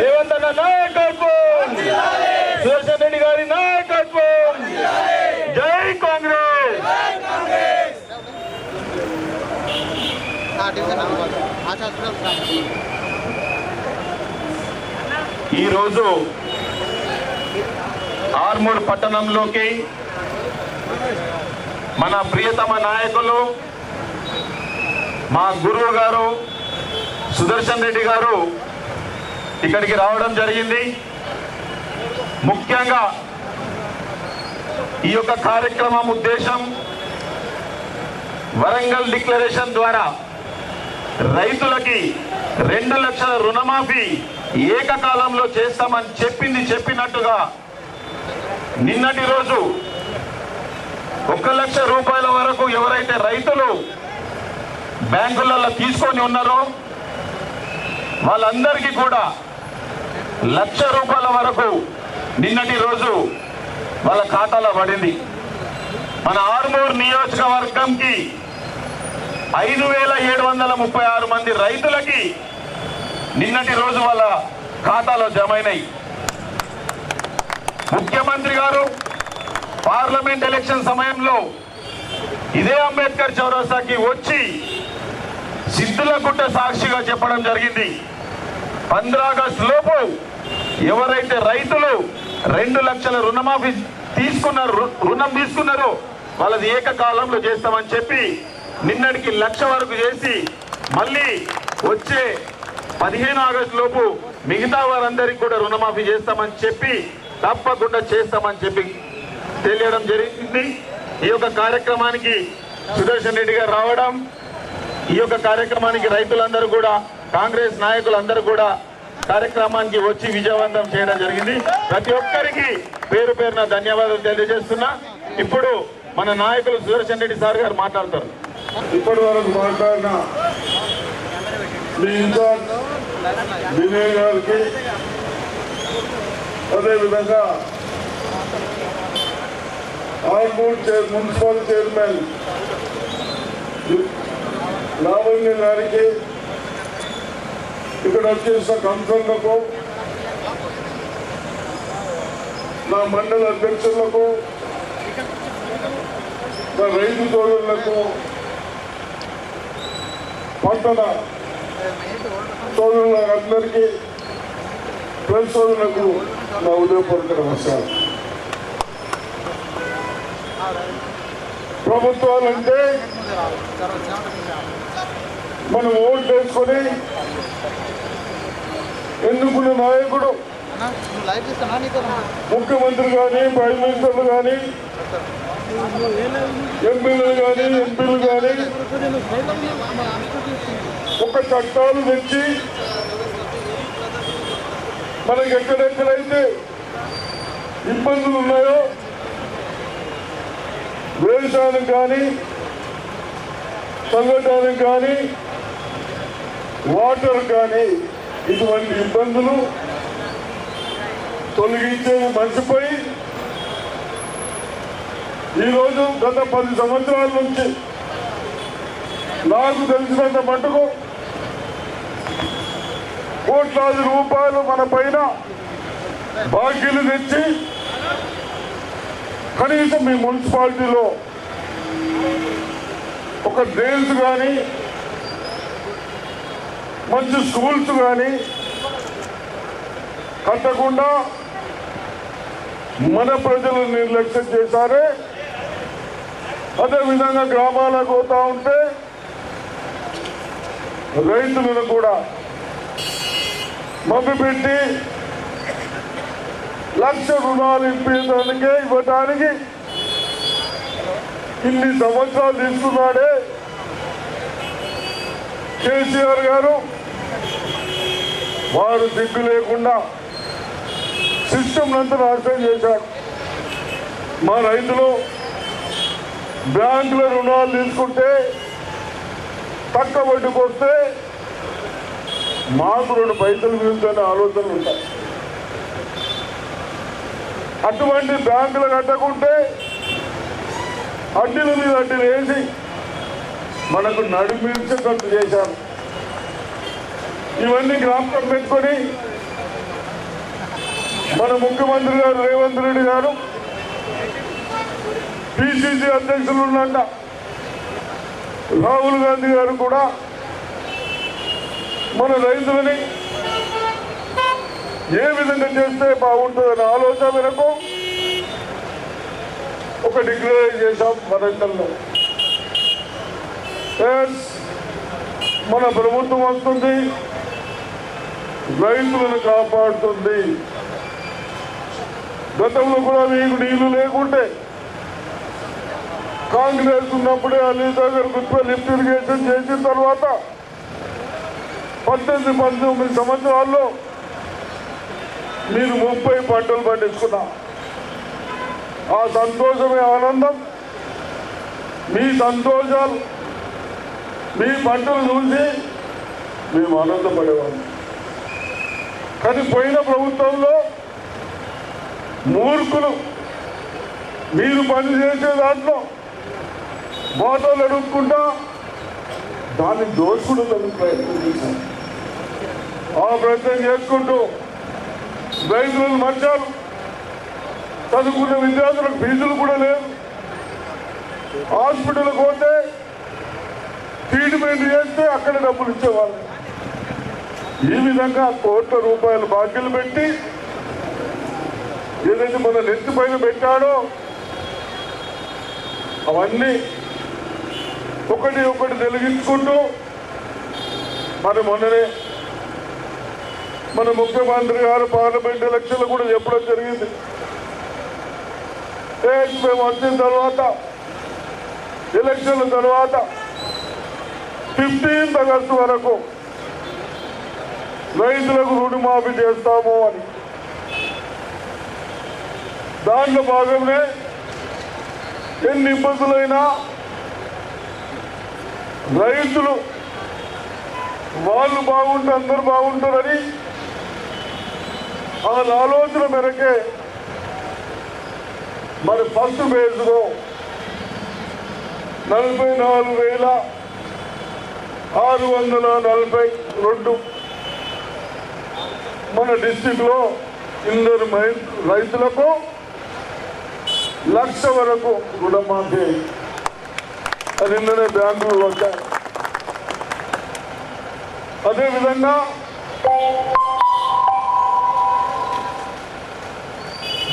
రేవంత్ అన్న నాయకత్వం! సుదర్శన్ రెడ్డి గారి నాయకత్వం! జై కాంగ్రెస్! ఈరోజు ఆర్మూర్ పట్టణంలోకి మన ప్రియతమ నాయకులు మా గురువు గారు సుదర్శన్ రెడ్డి గారు ఇక్కడికి రావడం జరిగింది. ముఖ్యంగా ఈ యొక్క కార్యక్రమం ఉద్దేశం వరంగల్ డిక్లరేషన్ ద్వారా రైతులకి రెండు లక్షల రుణమాఫీ ఏకకాలంలో చేస్తామని చెప్పింది చెప్పినట్టుగా నిన్నటి రోజు ఒక లక్ష రూపాయల వరకు ఎవరైతే రైతులు బ్యాంకులలో తీసుకొని ఉన్నారో వాళ్ళందరికీ కూడా లక్ష రూపాయల వరకు నిన్నటి రోజు వాళ్ళ ఖాతాలో పడింది. మన ఆర్మూర్ నియోజకవర్గంకి ఐదు వేల ఏడు వందల ముప్పై ఆరు మంది రైతులకి నిన్నటి రోజు వాళ్ళ ఖాతాలో జమైనాయి. ముఖ్యమంత్రి గారు పార్లమెంట్ ఎలక్షన్ సమయంలో ఇదే అంబేద్కర్ చౌరస్తాకి వచ్చి సిద్ధులగుట్ట సాక్షిగా చెప్పడం జరిగింది. పంద్రాగస్ట్ లోపు ఎవరైతే రైతులు రెండు లక్షల రుణమాఫీ తీసుకున్నారు రు- రుణం తీసుకున్నారో వాళ్ళది ఏకకాలంలో చేస్తామని చెప్పి నిన్నటికి లక్ష వరకు చేసి మళ్ళీ వచ్చే పదిహేను ఆగస్టు లోపు మిగతా వారందరికీ కూడా రుణమాఫీ చేస్తామని చెప్పి తప్పకుండా చేస్తామని చెప్పి తెలియడం జరిగింది. ఈ యొక్క కార్యక్రమానికి సుదర్శన్ రెడ్డి గారు రావడం ఈ యొక్క కార్యక్రమానికి రైతులందరూ కూడా కాంగ్రెస్ నాయకులందరూ కూడా కార్యక్రమానికి వచ్చి విజయవంతం చేయడం జరిగింది. ప్రతి ఒక్కరికి పేరు పేరున ధన్యవాదాలు తెలియజేస్తున్నా. ఇప్పుడు మన నాయకులు సుదర్శన్ రెడ్డి సార్ గారు మాట్లాడతారు. ఇప్పటి వరకు మాట్లాడిన వినయ్ గారికి అదేవిధంగా Armoor chair municipal chairman Lavanya గారికి ఇక్కడ వచ్చేసిన కన్సర్న్లకు నా మండల అధ్యక్షులకు నా రైతు తోడులకు పట్టణ సోదరులందరికీ ప్రెస్ సోదరులకు నా ఉదయపూర్వక నమస్కారం. ప్రభుత్వాలంటే మనం ఓట్లు వేసుకొని ఎన్నుకున్న నాయకుడు? ముఖ్యమంత్రి కానీ ప్రైమ్ మినిస్టర్లు కానీ ఎమ్మెల్యేలు కానీ ఎంపీలు కానీ ఒక చట్టాలు తెచ్చి మనకి ఎక్కడెక్కడైతే ఇబ్బందులు ఉన్నాయో వ్యవసాయానికి కానీ చల్లటానికి కానీ వాటర్ కానీ ఇటువంటి ఇబ్బందులు తొలగించేది మర్చిపోయి ఈరోజు గత పది సంవత్సరాల నుంచి నాకు తెలిసినంత మటుకు కోట్లాది రూపాయలు మన పైన బాకీలు తెచ్చి కనీసం మీ మున్సిపాలిటీలో ఒక డ్రైన్స్ కానీ మంచి స్కూల్స్ కానీ కట్టకుండా మన ప్రజలు నిర్లక్ష్యం చేశారే. అదేవిధంగా గ్రామాలకు పోతా ఉంటే రైతులను కూడా మభ్యపెట్టి లక్ష రుణాలు ఇప్పించడానికే ఇవ్వటానికి ఇన్ని సంవత్సరాలు తీసుకున్నాడే కేసీఆర్ గారు. వారు దిగ్గు లేకుండా సిస్టమ్ అంతా నాశనం చేశారు. మా రైతులు బ్యాంకుల రుణాలు తీసుకుంటే తక్కువ వడ్డీకి వస్తే మాకు రెండు పైసలు మిగులుతున్న ఆలోచనలు ఉంటాయి. అటువంటి బ్యాంకులు కట్టకుంటే అడ్డీల మీద అడ్డీలు వేసి మనకు నడిపించేటట్టు చేశారు. ఇవన్నీ జ్ఞాపకం పెట్టుకొని మన ముఖ్యమంత్రి గారు రేవంత్ రెడ్డి గారు పిసిసి అధ్యక్షులు ఉన్నట రాహుల్ గాంధీ గారు కూడా మన రైతులని ఏ విధంగా చేస్తే బాగుంటుందనే ఆలోచన మేరకు ఒక డిక్లేర్ చేశాం మన ఎస్, మన ప్రభుత్వం వస్తుంది రైతులను కాపాడుతుంది. గతంలో కూడా మీకు నీళ్ళు లేకుంటే కాంగ్రెస్ ఉన్నప్పుడే అలీ దగ్గర గుర్తు లిఫ్ట్ ఇరిగేషన్ చేసిన తర్వాత పద్దెనిమిది పంతొమ్మిది సంవత్సరాల్లో మీరు ముప్పై పంటలు పండించుకున్నా ఆ సంతోషమే ఆనందం. మీ సంతోషాలు మీ పంటలు చూసి మేము ఆనందపడేవాళ్ళం. కానీ పోయిన ప్రభుత్వంలో మూర్ఖులు మీరు పని చేసే దాంట్లో మోటార్లు అడుక్కుంటా దాన్ని దోచుకుంటుందని ప్రయత్నం చేశారు ఆ ప్రయత్నం చేసుకుంటూ రైతులను మర్చారు. చదువుకున్న విద్యార్థులకు ఫీజులు కూడా లేవు. హాస్పిటల్కి పోతే ట్రీట్మెంట్ చేస్తే అక్కడ డబ్బులు ఇచ్చేవాళ్ళు. ఈ విధంగా కోట్ల రూపాయలు బాకీలు పెట్టి ఏదైతే మన నెత్తి పైన పెట్టాడో అవన్నీ ఒకటి ఒకటి వెలిగించుకుంటూ మరి మొన్ననే మన ముఖ్యమంత్రి గారు పార్లమెంట్ ఎలక్షన్లు కూడా చెప్పడం జరిగింది. మేము వచ్చిన తర్వాత ఎలక్షన్ల తర్వాత ఫిఫ్టీన్త్ ఆగస్టు వరకు రైతులకు రుణమాఫీ చేస్తాము అని. దాంట్లో భాగంగా ఎన్ని ఇబ్బందులైనా రైతులు వాళ్ళు బాగుంటే అందరూ బాగుంటారని ఆ ఆలోచన మేరకే మరి ఫస్ట్ ఫేజ్లో నలభై నాలుగు వేల ఆరు వందల నలభై రెండు మన డిస్టిక్లో ఇందరు మై- రైతులకు లక్ష వరకు రుణమాఫీ అది నిన్ననే బ్యాంకులు వచ్చాయి అదేవిధంగా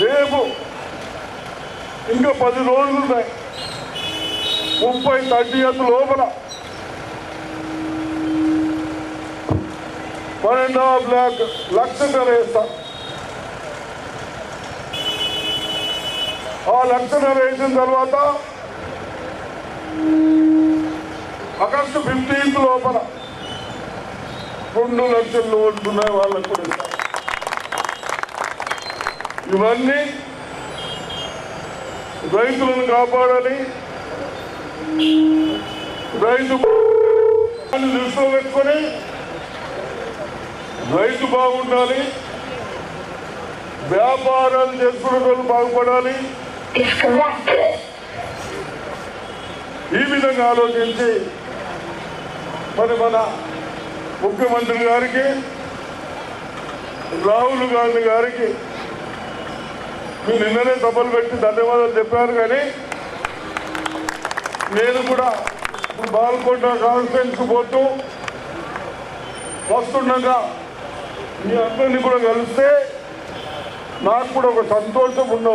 రేపు ఇంకా పది రోజులు ఉన్నాయి ముప్పై థర్టీ లోపల. వన్ అండ్ హాఫ్ ల్యాక్ లక్షన్నర వేస్తాం ఆ లక్షణ వేసిన తర్వాత ఆగస్టు ఫిఫ్టీన్త్ లోపల రెండు లక్షలు ఉంటున్న వాళ్ళకు కూడా ఇవన్నీ రైతులను కాపాడాలి. రైతు దృష్టిలో పెట్టుకొని రైతు బాగుండాలి వ్యాపారాలు చేసుకునే వాళ్ళు బాగుపడాలి. ఈ విధంగా ఆలోచించి మరి మన ముఖ్యమంత్రి గారికి రాహుల్ గాంధీ గారికి మీరు నిన్ననే సభలు పెట్టి ధన్యవాదాలు చెప్పారు కానీ నేను కూడా బాల్కొండ కాన్ఫరెన్స్కి పోతూ వస్తుండగా మీ అందరినీ కూడా కలిస్తే నాకు కూడా ఒక సంతోషం ఉన్న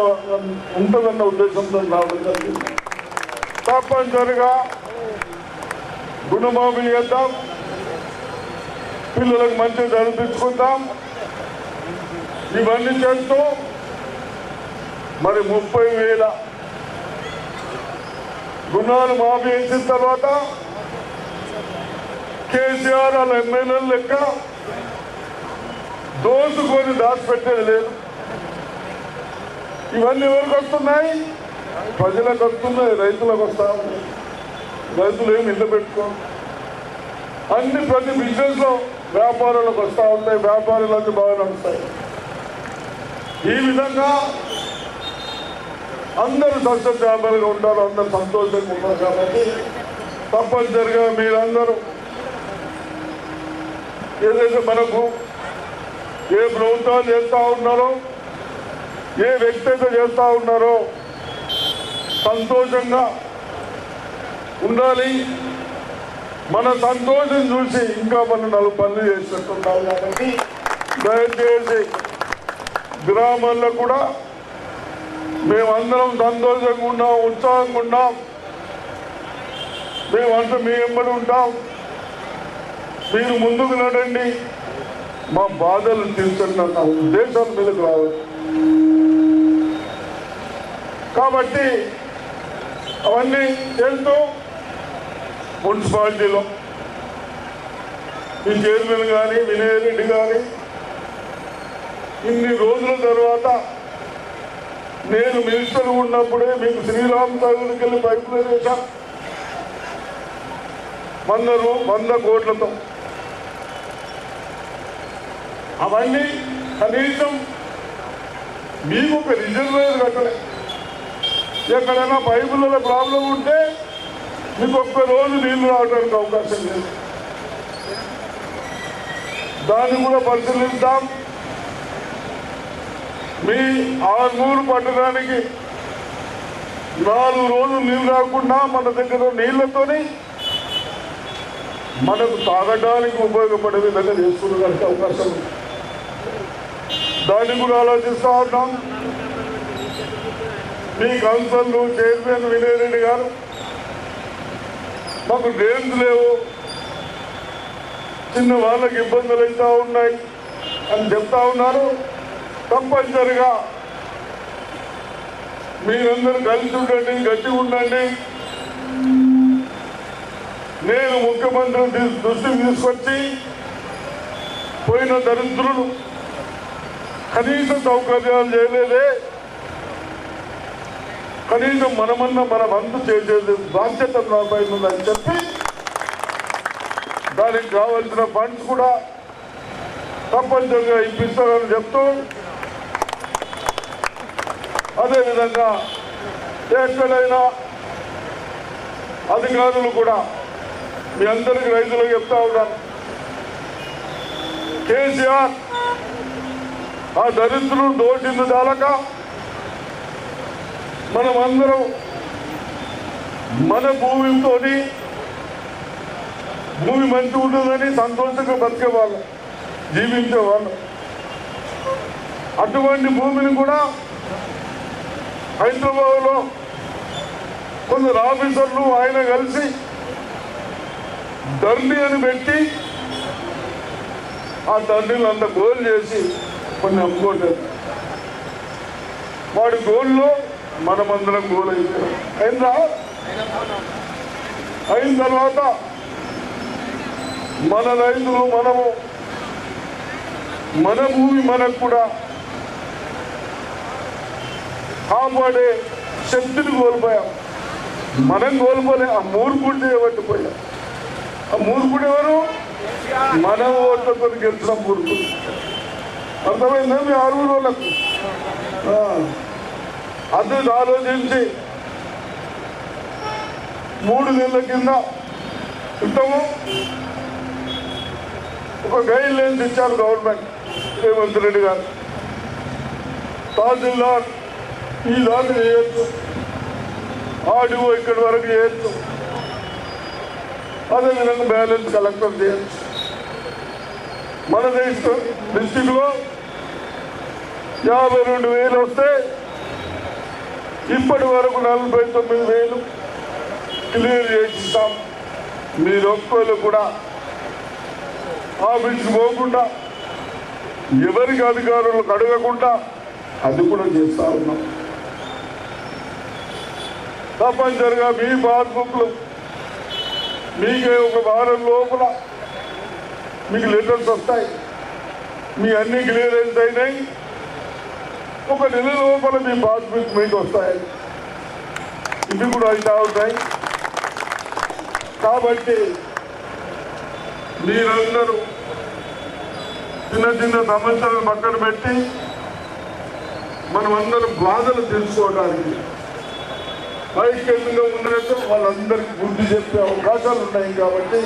ఉంటుందన్న ఉద్దేశంతో రావడం జరిగింది. తప్పనిసరిగా గుణమాఫీ చేద్దాం. పిల్లలకు మంచిగా చదివించుకుందాం. ఇవన్నీ చేస్తూ మరి ముప్పై వేల గుణాలు మాఫీ చేసిన తర్వాత కేసీఆర్ వాళ్ళ ఎమ్మెల్యేలు లెక్క దోసుకొని దాచిపెట్టేది లేదు. ఇవన్నీ ఎవరికి వస్తున్నాయి? ప్రజలకు వస్తున్నాయి రైతులకు వస్తా ఉన్నాయి. రైతులు ఏమి ఇల్లు పెట్టుకో అన్ని ప్రతి బిజినెస్ వ్యాపారాలకు వస్తూ ఉంటాయి వ్యాపారాలన్నీ బాగా నడుస్తాయి. ఈ విధంగా అందరూ సస్యశ్యామలుగా ఉంటారు అందరు సంతోషంగా ఉంటారు కాబట్టి తప్పనిసరిగా మీరందరూ ఏదైతే మనకు ఏ ప్రభుత్వాలు చేస్తూ ఉన్నారో ఏ వ్యక్తి అయితే చేస్తూ ఉన్నారో సంతోషంగా ఉండాలి. మన సంతోషం చూసి ఇంకా మనం నలుగు పనులు చేసినట్టుండాలి కాబట్టి దయచేసి గ్రామాల్లో కూడా మేమందరం సంతోషంగా ఉన్నాం ఉత్సాహంగా ఉన్నాం. మేమంతా మీ ఎంబడి ఉంటాం. మీరు ముందుకు నడండి. మా బాధలు తీర్చండి అన్న ఉద్దేశం మీదకు రావచ్చు. కాబట్టి అవన్నీ చేస్తూ మున్సిపాలిటీలో ఈ చైర్మన్ కానీ వినయ్ రెడ్డి కానీ ఇన్ని రోజుల తర్వాత నేను మినిస్టర్ ఉన్నప్పుడే మీకు శ్రీరామ్ సాగర్కి వెళ్ళి పైపులు లైన్ వేసా వంద రూ- వంద కోట్లతో. అవన్నీ కనీసం మీకు ఒక రిజర్వేర్ పెట్టలే ఎక్కడైనా పైపులలో ప్రాబ్లం ఉంటే మీకు ఒక్క రోజు నీళ్ళు రావడానికి అవకాశం లేదు. దాన్ని కూడా పరిశీలిద్దాం. మీ ఆర్మూరు పట్టడానికి నాలుగు రోజులు నీళ్ళు రాకుండా మన దగ్గర నీళ్ళతోని మనకు తాగడానికి ఉపయోగపడే విధంగా చేసుకునేదానికి అవకాశం ఉంది. దాన్ని కూడా ఆలోచిస్తూ ఉన్నాం. మీ కౌన్సిల్ చైర్మన్ వినయ్ రెడ్డి గారు మాకు డ్రైన్స్ లేవు. చిన్న వాళ్ళకి ఇబ్బందులు అవుతా ఉన్నాయి అని చెప్తా ఉన్నారు. తప్పనిసరిగా మీరందరూ కలిసి ఉండండి గట్టి ఉండండి. నేను ముఖ్యమంత్రి దృ- దృష్టికి తీసుకొచ్చి పోయిన దరిద్రులు కనీస సౌకర్యాలు చేయలేదే. కనీసం మనమన్న మన వంతు చేసేది బాధ్యత నా ఉందని చెప్పి దానికి కావాల్సిన ఫండ్స్ కూడా తప్పనిసరిగా ఇప్పిస్తారని చెప్తూ అదేవిధంగా ఎక్కడైనా అధికారులు కూడా మీ అందరికి రైతులకు చెప్తా ఉన్నాను. కేసీఆర్ ఆ దరిద్రులు దోషింది దాలక మనం అందరం మన భూమితో భూమి మంచి ఉంటుందని సంతోషంగా బతికే వాళ్ళు జీవించే వాళ్ళు అటువంటి భూమిని కూడా హైదరాబాద్లో కొందరు ఆఫీసర్లు ఆయన కలిసి ధర్ని అని పెట్టి ఆ ధర్నీలంతా అంత గోల్ చేసి కొన్ని అమ్ముకోలేదు వాడి గోల్లో మనమందరం గోల్ అయిపోయాం. అయిందా? అయిన తర్వాత మన రైతులు మనము మన భూమి మనకు కూడా కాపాడే శక్తిని కోల్పోయాం. మనం కోల్పోలే ఆ మూర్ఖుడిని పట్టిపోయాం ఆ మూర్ఖుడు ఎవరు? మన ఓట్లతో గెలిచిన మూర్ఖుడు. అర్థమైందా మీ ఆరుగురు వాళ్ళకు? అది ఆలోచించి మూడు నెలల కింద క్రితము ఒక గైడ్ లైన్స్ ఇచ్చారు గవర్నమెంట్ రేవంత్ రెడ్డి గారు. తహసీల్దార్ ఈ దాన్ని చేయొచ్చు ఆడియో ఇక్కడి వరకు చేయొచ్చు అదేవిధంగా బ్యాలెన్స్ కలెక్టర్ చేయొచ్చు మన దేశ డిస్టిక్లో యాభై రెండు వేలు వస్తే ఇప్పటి వరకు నలభై తొమ్మిది వేలు క్లియర్ చేసిస్తాం. మీరు ఒక్కళ్ళు కూడా ఆఫీస్ పోకుండా ఎవరికి అధికారులకు అడగకుండా అది కూడా చేస్తా ఉన్నాం. తప్పనిసరిగా మీ పాస్బుక్లు మీకే ఒక వారం లోపల మీకు లెటర్స్ వస్తాయి. మీ అన్ని క్లియరెన్స్ అయినాయి. ఒక నెల లోపల మీ పాస్బుక్ మీకు వస్తాయి. ఇవి కూడా అవుతా ఉంటాయి కాబట్టి మీరందరూ చిన్న చిన్న సమస్యలను పక్కన పెట్టి మనం అందరం బాధలు తెలుసుకోవడానికి ఐక్యంగా ఉన్నట్టు వాళ్ళందరికీ బుద్ధి చెప్పే అవకాశాలు ఉన్నాయి కాబట్టి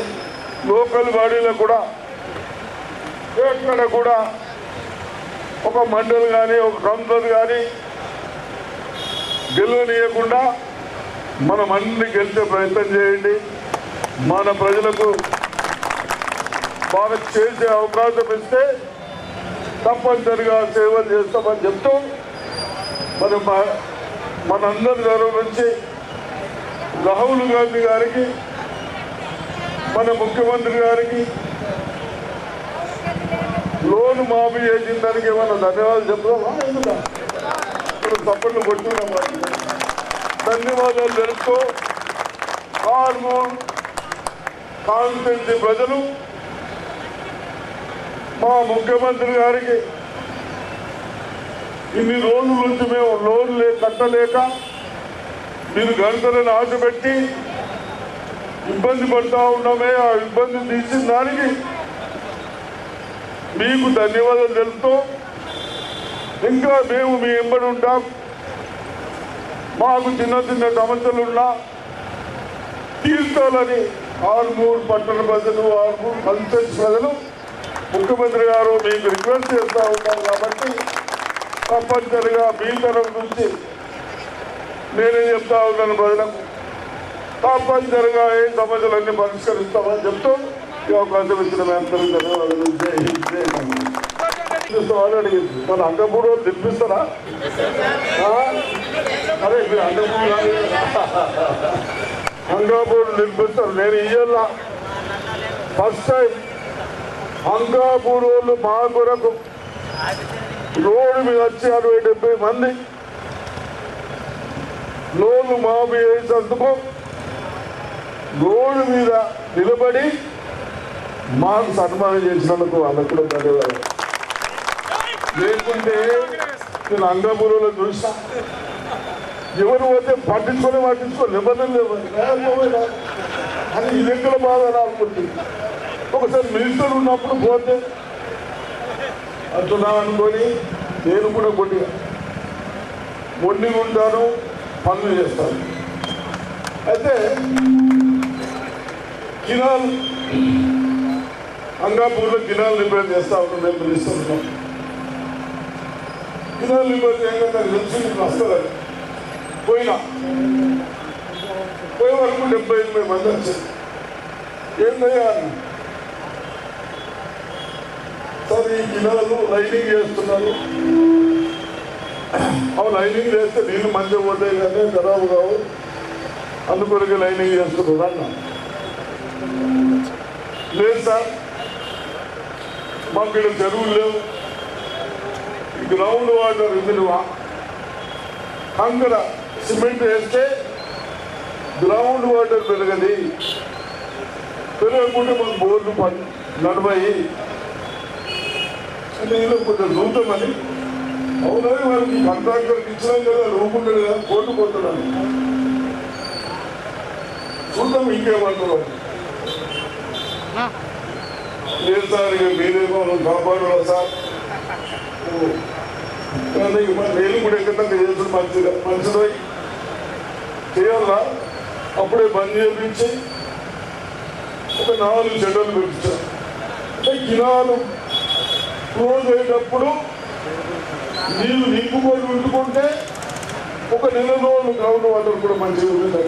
లోకల్ బాడీలో కూడా ఎక్కడ కూడా ఒక మండలి కానీ ఒక సంసద్ కానీ గెలవనీయకుండా మనం అన్ని గెలిచే ప్రయత్నం చేయండి. మన ప్రజలకు బాగా చేసే అవకాశం ఇస్తే తప్పనిసరిగా సేవలు చేస్తామని చెప్తూ మరి మా- మనందరి తరఫు నుంచి రాహుల్ గాంధీ గారికి మన ముఖ్యమంత్రి గారికి లోన్ మాఫీ చేసిన దానికి ఏమన్నా ధన్యవాదాలు చెప్తామా ఇప్పుడు తప్పట్లు కొట్టుకున్నామా ధన్యవాదాలు తెలుపుతూ హార్మోన్ కాన్స్టిట్యూన్సీ ప్రజలు మా ముఖ్యమంత్రి గారికి ఇన్ని రోజుల నుంచి మేము లోన్ లే కట్టలేక మీరు గంటలను ఆశ పెట్టి ఇబ్బంది పడతా ఉన్నామే. ఆ ఇబ్బంది తీసిన దానికి మీకు ధన్యవాదాలు తెలుపుతూ ఇంకా మేము మీ ఎంబడి ఉంటాం. మాకు చిన్న చిన్న సమస్యలున్నా తీర్చాలని ఆర్మూర్ పట్టణ ప్రజలు ఆర్మూర్ పంచాయత్ ప్రజలు ముఖ్యమంత్రి గారు మీకు రిక్వెస్ట్ చేస్తూ ఉంటారు కాబట్టి తప్పనిసరిగా మీ తరఫు నుంచి నేనేం చెప్తా ఉన్నాను ప్రజలకు. తప్పనిసరిగా ఏ సమస్యలన్నీ పరిష్కరిస్తామని చెప్తూ అవకాశం ఇచ్చిన మీ ధన్యవాదాలు జై హింద్ జై కాంగ్రెస్ అడిగింది మన అంగపూర్ తెప్పిస్తారా? అరే మీరు అంగపూర్ కాదు. కదా. నిర్మిస్తారు నేను ఇయ్యాల ఫస్ట్ టైం అంగాపూర్ వాళ్ళు మా కొరకు రోడ్డు మీద వచ్చి అరవై డెబ్బై మంది లోన్లు మాఫీ చేసేందుకు రోడ్డు మీద నిలబడి మాకు సన్మానం చేసినందుకు వాళ్ళకు కూడా ధన్యవాదాలు. లేకుంటే నేను అంగాపూర్లో చూసా ఎవరు పోతే పట్టించుకొని పట్టించుకొని నిబంధనలు లేవు. అని ఇది ఎక్కడ బాధ అనుకుంటుంది. ఒకసారి మినిస్టర్ ఉన్నప్పుడు పోతే అంటున్నా అనుకొని నేను కూడా కొద్దిగా మొండి ఉంటాను పనులు చేస్తాను. అయితే కినాల్ అంగాపూర్లో కినాల్ రిపేర్ చేస్తా ఉన్నాం మేము మినిస్టర్ ఉన్నాం కినాల్ రిపేర్ చేయగా నాకు తెలిసి వస్తుందని పోయినా. పోయే వరకు డెబ్బై ఎనిమిది మంది వచ్చింది ఏందయ్యా సార్ ఈ గిన్నెలు లైనింగ్ చేస్తున్నారు. అవి లైనింగ్ చేస్తే నీళ్ళు మంచిగా పోతాయి కానీ ఖరాబు కావు. అందుకొరకు లైనింగ్ చేస్తున్నారు అన్న. లేదు సార్ మాకు ఇక్కడ చెరువులు లేవు. గ్రౌండ్ వాటర్ విలువ కంకర సిమెంట్ వేస్తే గ్రౌండ్ వాటర్ పెరగది. పెరగకుండా మాకు బోర్లు పని నడవాయి కొంచెం చూద్దామని అవునని వారికి కాంట్రాక్టర్కి ఇచ్చినాం కదా రూపుంటాడు కదా కోర్టు పోతున్నాను చూద్దాం ఇంకేమంటున్నారు లేదు సార్ ఇక మీరేమో సార్. కానీ ఇక నేను కూడా ఎక్కడ చేసిన మంచిగా మంచిదై. చేయాలా? అప్పుడే బంద్ చేపించి ఒక నాలుగు చెడ్డలు పెట్టించారు అంటే కినాలు క్లోజ్ అయ్యేటప్పుడు నీళ్ళు నింపుకొని ఉంటుకుంటే ఒక నెల రోజులు గ్రౌండ్ వాటర్ కూడా మంచిగా ఉంది